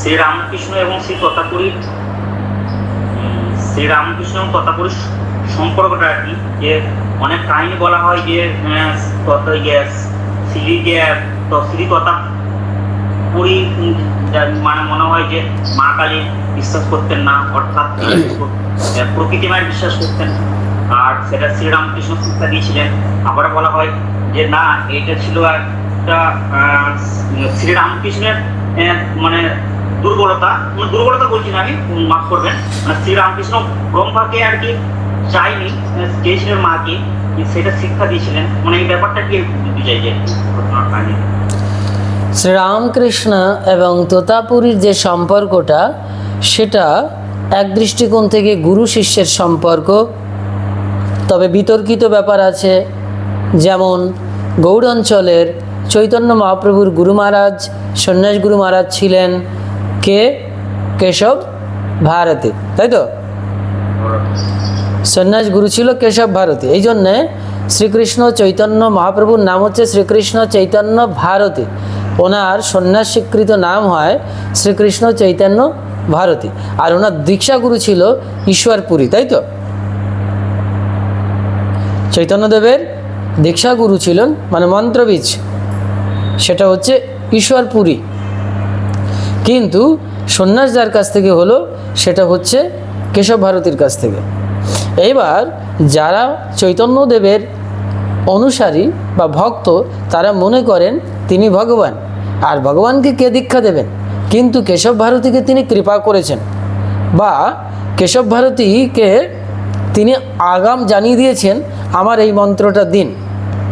শ্রী রামকৃষ্ণ এবং শ্রী তথাপুরীর শ্রী রামকৃষ্ণ এবং তথাপুরীর সম্পর্কটা আর কি যে অনেক কাহিনী বলা হয় যে ইয়ে, শ্রী তো শ্রী পুরী মানে মনে হয় যে মা কালী বিশ্বাস করতেন না অর্থাৎ প্রকৃতি মায়ের বিশ্বাস করতেন আর সেটা শ্রীরামকৃষ্ণ শিক্ষা দিয়েছিলেন। আবার বলা হয় যে না এটা ছিল একটা আহ, শ্রীরামকৃষ্ণের মানে দুর্বলতা মানে দুর্বলতা বলছি না আমি মাফ করবেন। মানে শ্রীরামকৃষ্ণ ব্রহ্মাকে আর কি চাইনি চেয়েছিলেন মাকে সেটা শিক্ষা দিয়েছিলেন। মানে এই ব্যাপারটা কি বুঝতে চাই যে শ্রীরামকৃষ্ণ এবং তোতাপুরীর যে সম্পর্কটা, সেটা এক দৃষ্টিকোণ থেকে গুরু শিষ্যের সম্পর্ক। তবে বিতর্কিত ব্যাপার আছে, যেমন গৌড় অঞ্চলের চৈতন্য মহাপ্রভুর গুরু মহারাজ, সন্ন্যাস গুরু মহারাজ ছিলেন কে? কেশব ভারতী, তাই তো? সন্ন্যাস গুরু ছিল কেশব ভারতী। এই জন্যে শ্রীকৃষ্ণ চৈতন্য মহাপ্রভুর নাম হচ্ছে শ্রীকৃষ্ণ চৈতন্য ভারতী। ওনার সন্ন্যাস স্বীকৃত নাম হয় শ্রীকৃষ্ণ চৈতন্য ভারতী। আর ওনার দীক্ষাগুরু ছিল ঈশ্বরপুরী, তাই তো? চৈতন্যদেবের দীক্ষাগুরু ছিলেন মানে মন্ত্রবীজ, সেটা হচ্ছে ঈশ্বরপুরী। কিন্তু সন্ন্যাস যার কাছ থেকে হলো, সেটা হচ্ছে কেশব ভারতীর কাছ থেকে। এইবার যারা চৈতন্যদেবের অনুসারী বা ভক্ত, তারা মনে করেন তিনি ভগবান। আর ভগবানকে কে দীক্ষা দেবেন? কিন্তু কেশব ভারতীকে তিনি কৃপা করেছেন। বা কেশব ভারতীকে তিনি আগাম জানিয়ে দিয়েছেন, আমার এই মন্ত্রটা দিন।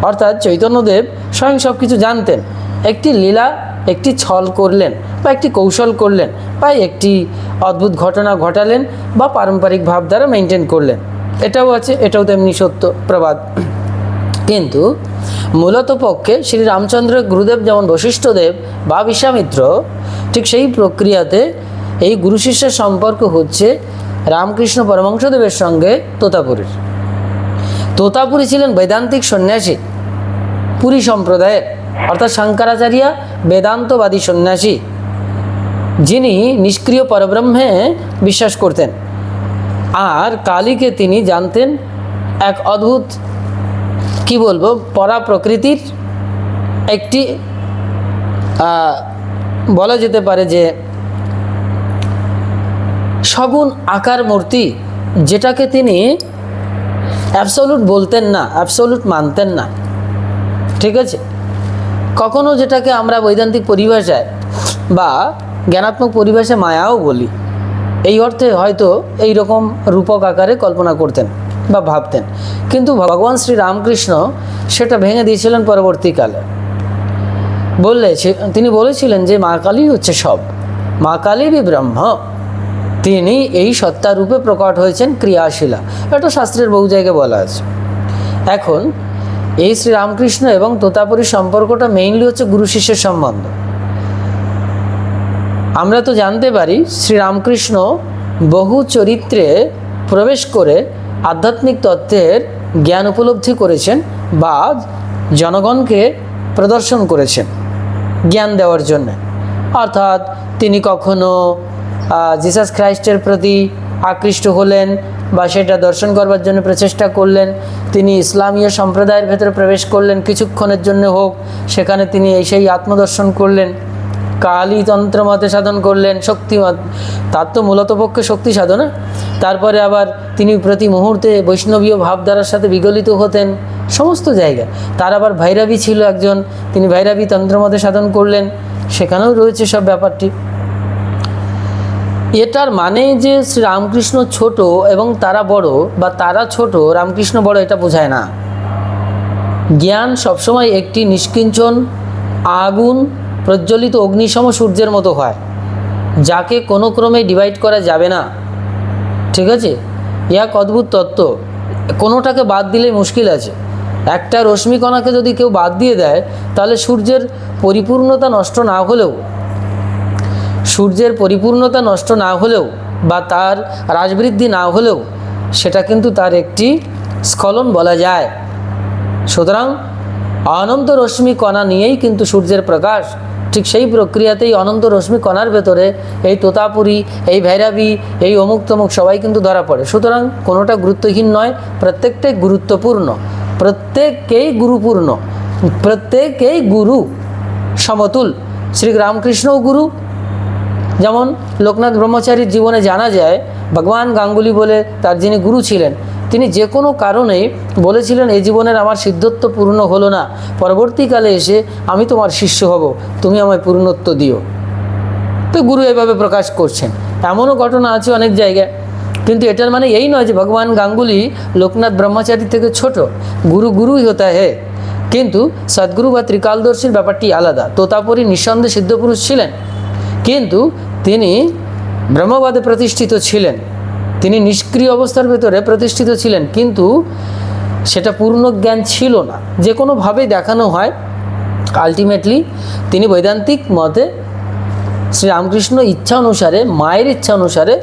অর্থাৎ চৈতন্যদেব স্বয়ং সব কিছু জানতেন। একটি লীলা একটি ছল করলেন বা একটি কৌশল করলেন বা একটি অদ্ভুত ঘটনা ঘটালেন বা পারম্পরিক ভাব দ্বারা মেনটেন করলেন। এটাও আছে, এটাও তেমনি সত্য, প্রবাদ। কিন্তু মূলত পক্ষে শ্রী রামচন্দ্র গুরুদেব যেমন বশিষ্ঠদেব বা বিশ্বামিত্র, ঠিক সেই প্রক্রিয়াতে এই গুরু শিষ্যের সম্পর্ক হচ্ছে রামকৃষ্ণ পরমংশদেবের সঙ্গে তোতাপুরীর। তোতাপুরী ছিলেন বৈদান্তিক সন্ন্যাসী, পুরী সম্প্রদায়ের, অর্থাৎ শঙ্করাচার্য বেদান্তবাদী সন্ন্যাসী। যিনি নিষ্ক্রিয় পরব্রহ্মে বিশ্বাস করতেন। আর কালীকে তিনি জানতেন এক অদ্ভুত, কি বলব পরা প্রকৃতির একটি বলা যেতে পারে যে সগুণ আকার মূর্তি যেটাকে তিনি অ্যাবসলুট বলতেন না অ্যাবসলুট মানতেন না। ঠিক আছে? কখনো যেটাকে আমরা বৈদান্তিক পরিভাষায় বা জ্ঞানাত্মক পরিভাষায় মায়াও বলি। এই অর্থে হয়তো এই রকম রূপক আকারে কল্পনা করতেন বা ভাবতেন। কিন্তু ভগবান শ্রী রামকৃষ্ণ সেটা ভেঙে দিয়েছিলেন পরবর্তীকালে বললে তিনি বলেছিলেন যে মা কালী হচ্ছে সব। মা কালী বি ব্রহ্ম। তিনি এই সত্তা রূপে প্রকট হয়েছেন ক্রিয়াশীলা। এটা শাস্ত্রের বহু জায়গায় বলা আছে। এখন এই শ্রী রামকৃষ্ণ এবং তোতাপুরীর সম্পর্কটা মেইনলি হচ্ছে গুরু শিষ্যের সম্বন্ধ। আমরা তো জানতে পারি শ্রীরামকৃষ্ণ বহু চরিত্রে প্রবেশ করে আধ্যাত্মিক তত্ত্বের জ্ঞান উপলব্ধি করেছেন বা জনগণকে প্রদর্শন করেছেন জ্ঞান দেওয়ার জন্য। অর্থাৎ তিনি কখনো জিসাস খ্রাইস্টের প্রতি আকৃষ্ট হলেন বা সেটা দর্শন করবার জন্য প্রচেষ্টা করলেন, তিনি ইসলামীয় সম্প্রদায়ের ভেতরে প্রবেশ করলেন, কিছুক্ষণের জন্য হোক, সেখানে তিনি সেই আত্মদর্শন করলেন, কালী তন্ত্র মতে সাধন করলেন, শক্তি তার তো মূলত পক্ষে শক্তি সাধনা। তারপরে আবার তিনি প্রতি মুহূর্তে বৈষ্ণবীয় ভাবধারার সাথে বিগলিত হতেন সমস্ত জায়গায়। তার আবার ভৈরবী ছিল একজন, তিনি ভৈরবী তন্ত্র মতে সাধন করলেন, সেখানেও রয়েছে সব ব্যাপারটি। এটার মানে যে শ্রী রামকৃষ্ণ ছোট এবং তারা বড় বা তারা ছোট, রামকৃষ্ণ বড় এটা বোঝায় না। জ্ঞান সবসময় একটি নিষ্কিঞ্চন, আগুন, প্রজ্বলিত অগ্নিসম সূর্যের মতো হয়, যাকে কোনো ক্রমে ডিভাইড করা যাবে না। ঠিক আছে? এক অদ্ভুত তত্ত্ব। কোনোটাকে বাদ দিলেই মুশকিল আছে। একটা রশ্মিকণাকে যদি কেউ বাদ দিয়ে দেয়, তাহলে সূর্যের পরিপূর্ণতা নষ্ট না হলেও সূর্যের পরিপূর্ণতা নষ্ট না হলেও বা তার রাজবৃদ্ধি না হলেও সেটা কিন্তু তার একটি স্খলন বলা যায়। সুতরাং অনন্ত রশ্মি কণা নিয়েই কিন্তু সূর্যের প্রকাশ। ঠিক সেই প্রক্রিয়াতেই অনন্ত রশ্মি কণার ভেতরে এই তোতাপুরি, এই ভৈরাবী, এই অমুক তমুক সবাই কিন্তু ধরা পড়ে। সুতরাং কোনোটা গুরুত্বহীন নয়, প্রত্যেকটাই গুরুত্বপূর্ণ। প্রত্যেককেই গুরুপূর্ণ। প্রত্যেকেই গুরু সমতুল। শ্রী রামকৃষ্ণও গুরু যেমন লোকনাথ ব্রহ্মচারীর জীবনে জানা যায়, ভগবান গাঙ্গুলি বলে তার যিনি গুরু ছিলেন, তিনি যে কোনো কারণেই বলেছিলেন এই জীবনের আমার সিদ্ধত্ব পূর্ণ হলো না। পরবর্তীকালে এসে আমি তোমার শিষ্য হব। তুমি আমায় পূর্ণত্ব দিও। তো গুরু এভাবে প্রকাশ করছেন। এমনও ঘটনা আছে অনেক জায়গায়। কিন্তু এটার মানে এই নয় যে ভগবান গাঙ্গুলি লোকনাথ ব্রহ্মচারী থেকে ছোট। গুরু গুরুই হতা হে। কিন্তু সদ্গুরু বা ত্রিকালদর্শীর ব্যাপারটি আলাদা। তোতাপরি নিঃসন্দেহে সিদ্ধপুরুষ ছিলেন। কিন্তু তিনি ব্রহ্মবাদে প্রতিষ্ঠিত ছিলেন। তিনি নিষ্ক্রিয় অবস্থার ভেতরে প্রতিষ্ঠিত ছিলেন, কিন্তু সেটা পূর্ণ জ্ঞান ছিল না। যে কোনোভাবেই দেখানো হয় আলটিমেটলি তিনি বৈদান্তিক মতে শ্রীরামকৃষ্ণ ইচ্ছা অনুসারে, মায়ের ইচ্ছা অনুসারে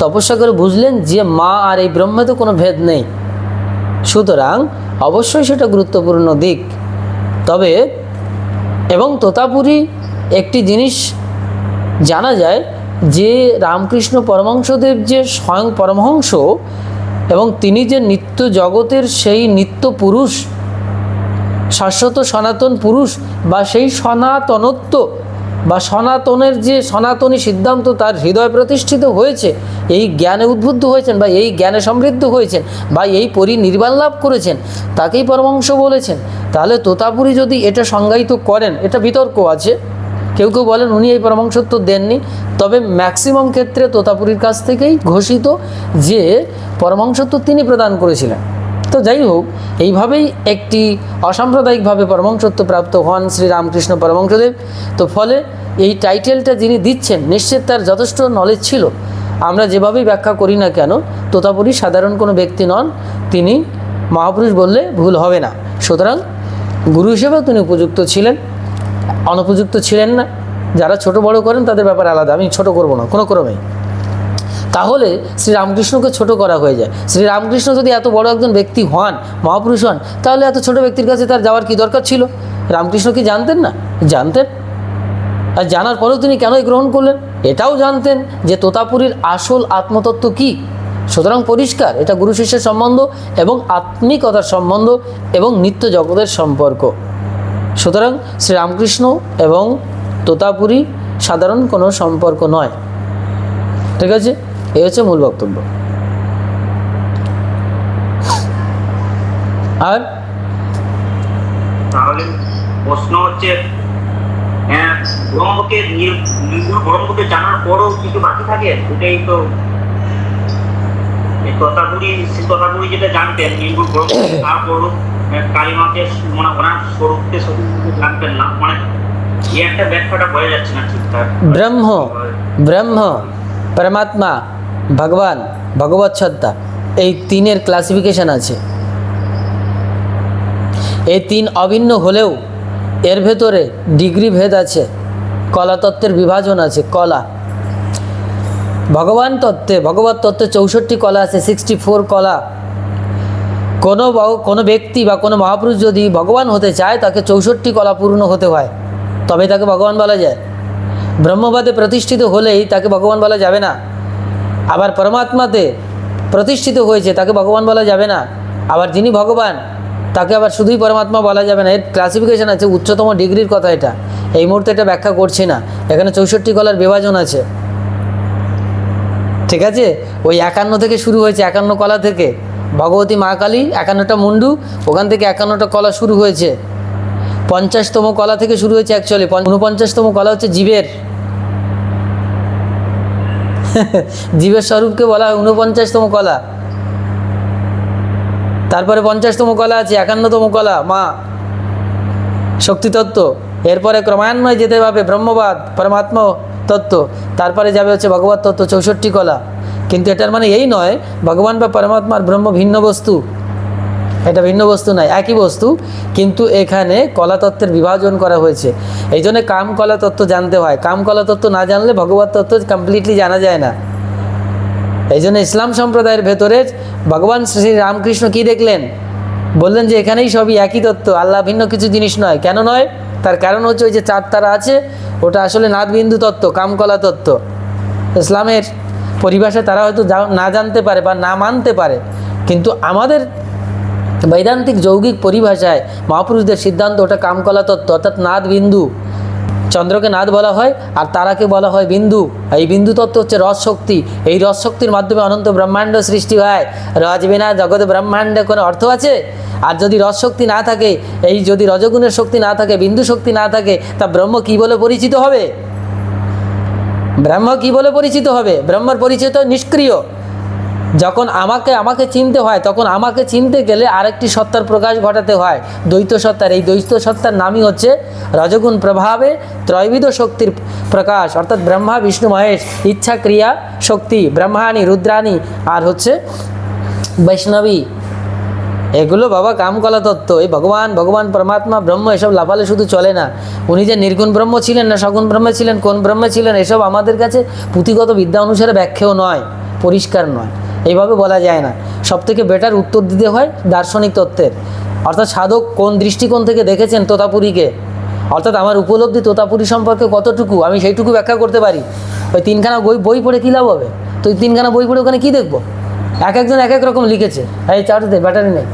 তপস্যা করে বুঝলেন যে মা আর এই ব্রহ্মে তো কোনো ভেদ নেই। সুতরাং অবশ্যই সেটা গুরুত্বপূর্ণ দিক। তবে এবং তোতাপুরি একটি জিনিস জানা যায় যে রামকৃষ্ণ পরমহংসদেব যে স্বয়ং পরমহংস এবং তিনি যে নিত্য জগতের সেই নিত্য পুরুষ, শাশ্বত সনাতন পুরুষ বা সেই সনাতনত্ব বা সনাতনের যে সনাতনী সিদ্ধান্ত তার হৃদয় প্রতিষ্ঠিত হয়েছে, এই জ্ঞানে উদ্বুদ্ধ হয়েছেন বা এই জ্ঞানে সমৃদ্ধ হয়েছেন বা এই পরিনির্বাণ লাভ করেছেন, তাকেই পরমাংশ বলেছেন। তাহলে তোতাপুরি যদি এটা সংজ্ঞায়িত করেন, এটা বিতর্ক আছে। কেউ কেউ বলেন উনি এই পরমাংসত্ব দেননি। তবে ম্যাক্সিমাম ক্ষেত্রে তোতাপুরীর কাছ থেকেই ঘোষিত যে পরমাংসত্ব তিনি প্রদান করেছিলেন। তো যাই হোক, এইভাবেই একটি অসাম্প্রদায়িকভাবে পরমাংসত্ব প্রাপ্ত হন শ্রী রামকৃষ্ণ পরমাংসদেব তো ফলে এই টাইটেলটা যিনি দিচ্ছেন নিশ্চিত তার যথেষ্ট নলেজ ছিল। আমরা যেভাবেই ব্যাখ্যা করি না কেন, তোতাপুরি সাধারণ কোনো ব্যক্তি নন, তিনি মহাপুরুষ বললে ভুল হবে না। সুতরাং গুরু হিসেবেও তিনি উপযুক্ত ছিলেন। অনুপযুক্ত ছিলেন না। যারা ছোট বড় করেন, তাদের ব্যাপার আলাদা। আমি ছোট করব না, কোনো ক্রমেই। তাহলে শ্রীরামকৃষ্ণকে ছোট করা হয়ে যায়। শ্রীরামকৃষ্ণ যদি এত বড় একজন ব্যক্তি হন, মহাপুরুষ হন, তাহলে এত ছোট ব্যক্তির কাছে তার যাওয়ার কি দরকার ছিল? রামকৃষ্ণ কি জানতেন না? জানতেন। আর জানার পরেও তিনি কেনই গ্রহণ করলেন? এটাও জানতেন যে তোতাপুরীর আসল আত্মতত্ত্ব কি? সুতরাং পরিষ্কার, এটা গুরু শিষ্যের সম্বন্ধ এবং আত্মিকতার সম্বন্ধ এবং নিত্য জগতের সম্পর্ক। সুতরাং শ্রীরামকৃষ্ণ এবং তোতাপুরি সাধারণ কোনো সম্পর্ক নয়। ঠিক আছে? এই হচ্ছে মূল বক্তব্য। আর? প্রশ্ন হচ্ছে হ্যাঁ ব্রহ্মকে জানার পরও বাকি থাকে? এটাই তো যেটা জানতেন কালিমাকে মানে ওনার স্বরূপকে জানতেন না। মানে এই একটা ব্যাখ্যাটা বোঝা যাচ্ছে না ঠিকঠাক। ব্রহ্ম ব্রহ্ম, পরমাত্মা, ভগবান, ভগবত সত্তা, এই তিনের ক্লাসিফিকেশন আছে। এই তিন অভিন্ন হলেও এর ভেতরে ডিগ্রি ভেদ আছে, কলা তত্ত্বের বিভাজন আছে, কলা। ভগবান তত্ত্বে, ভগবত তত্ত্বে চৌষট্টি কলা আছে সিক্সটি ফোর কলা। কোনো কোনো ব্যক্তি বা কোনো মহাপুরুষ যদি ভগবান হতে চায়, তাকে চৌষট্টি কলা পূর্ণ হতে হয়। তবে তাকে ভগবান বলা যায়। ব্রহ্মবাদে প্রতিষ্ঠিত হলেই তাকে ভগবান বলা যাবে না। আবার পরমাত্মাতে প্রতিষ্ঠিত হয়েছে, তাকে ভগবান বলা যাবে না। আবার যিনি ভগবান, তাকে আবার শুধুই পরমাত্মা বলা যাবে না। এর ক্লাসিফিকেশন আছে, উচ্চতম ডিগ্রির কথা এটা। এই মুহূর্তে এটা ব্যাখ্যা করছি না। এখানে চৌষট্টি কলার বিভাজন আছে। ঠিক আছে? ওই একান্ন থেকে শুরু হয়েছে, একান্ন কলা থেকে। ভগবতী মা কালী, একান্নটা মুন্ডু, ওখান থেকে একান্নটা কলা শুরু হয়েছে। পঞ্চাশতম কলা থেকে শুরু হয়েছে অ্যাকচুয়ালি ঊনপঞ্চাশতম কলা হচ্ছে জীবের। জীবের স্বরূপকে বলা হয় ঊনপঞ্চাশতম কলা। তারপরে পঞ্চাশতম কলা আছে, একান্নতম কলা, মা। শক্তিতত্ত্ব। এরপরে ক্রমান্বয়ে যেতে হবে ব্রহ্মবাদ পরমাত্ম তত্ত্ব তারপরে যাবে হচ্ছে ভগবত তত্ত্ব, চৌষট্টি কলা। কিন্তু এটার মানে এই নয়, ভগবান বা পরমাত্মার ব্রহ্ম ভিন্ন বস্তু। এটা ভিন্ন বস্তু নয়, একই বস্তু, কিন্তু এখানে কলাতত্ত্বের বিভাজন করা হয়েছে। এই জন্য কাম কলা তত্ত্ব জানতে হয়। কাম কলা তত্ত্ব না জানলে ভগবত তত্ত্ব কমপ্লিটলি জানা যায় না। এই জন্য ইসলাম সম্প্রদায়ের ভেতরে ভগবান শ্রী রামকৃষ্ণ কি দেখলেন? বললেন যে এখানেই সবই একই তত্ত্ব, আল্লাহ ভিন্ন কিছু জিনিস নয়। কেন নয়? তার কারণ হচ্ছে ওই যে চার তারা আছে, ওটা আসলে নাদবিন্দু তত্ত্ব কামকলা তত্ত্ব। ইসলামের পরিভাষা তারা হয়তো না জানতে পারে বা না মানতে পারে। কিন্তু আমাদের বৈদান্তিক যৌগিক পরিভাষায় মহাপুরুষদের সিদ্ধান্ত ওটা কামকলা তত্ত্ব, অর্থাৎ নাদ বিন্দু। চন্দ্রকে নাদ বলা হয় আর তারাকে বলা হয় বিন্দু। এই বিন্দু তত্ত্ব হচ্ছে রস শক্তি। এই রস শক্তির মাধ্যমে অনন্ত ব্রহ্মাণ্ড সৃষ্টি হয়। রজ বিনা জগৎ ব্রহ্মাণ্ডে কোনো অর্থ আছে? আর যদি রস শক্তি না থাকে, এই যদি রজগুণের শক্তি না থাকে, বিন্দু শক্তি না থাকে, তা ব্রহ্ম কী বলে পরিচিত হবে? ব্রহ্ম কি বলে পরিচিত হবে? ব্রহ্মর পরিচিত নিষ্ক্রিয়। যখন আমাকে আমাকে চিনতে হয়, তখন আমাকে চিনতে গেলে আরেকটি সত্তার প্রকাশ ঘটাতে হয়। দ্বৈত সত্তার, এই দ্বৈত সত্তার নামই হচ্ছে রজগুণ প্রভাবে ত্রয়বিধ শক্তির প্রকাশ, অর্থাৎ ব্রহ্মা, বিষ্ণু, মহেশ, ইচ্ছা, ক্রিয়া, শক্তি, ব্রহ্মাণী, রুদ্রাণী, আর হচ্ছে বৈষ্ণবী। এগুলো বাবা কামকলা তত্ত্ব। এই ভগবান ভগবান, পরমাত্মা, ব্রহ্ম, এসব লাফালে শুধু চলে না। উনি যে নির্গুণ ব্রহ্ম ছিলেন না, সগুণ ব্রহ্ম ছিলেন, কোন ব্রহ্ম ছিলেন, এসব আমাদের কাছে পুঁথিগত বিদ্যা অনুসারে ব্যাখ্যাও নয়, পরিষ্কার নয়। এইভাবে বলা যায় না। সব থেকে বেটার উত্তর দিতে হয় দার্শনিক তত্ত্বের। অর্থাৎ সাধক কোন দৃষ্টিকোণ থেকে দেখেছেন তোতাপুরীকে? অর্থাৎ আমার উপলব্ধি তোতাপুরী সম্পর্কে কতটুকু? আমি সেইটুকু ব্যাখ্যা করতে পারি। ওই তিনখানা বই বই পড়ে কী লাভ হবে? তো ওই তিনখানা বই পড়ে ওখানে কী দেখব? এক একজন এক এক রকম লিখেছে। এই চার্জ দে ব্যাটারি নেই।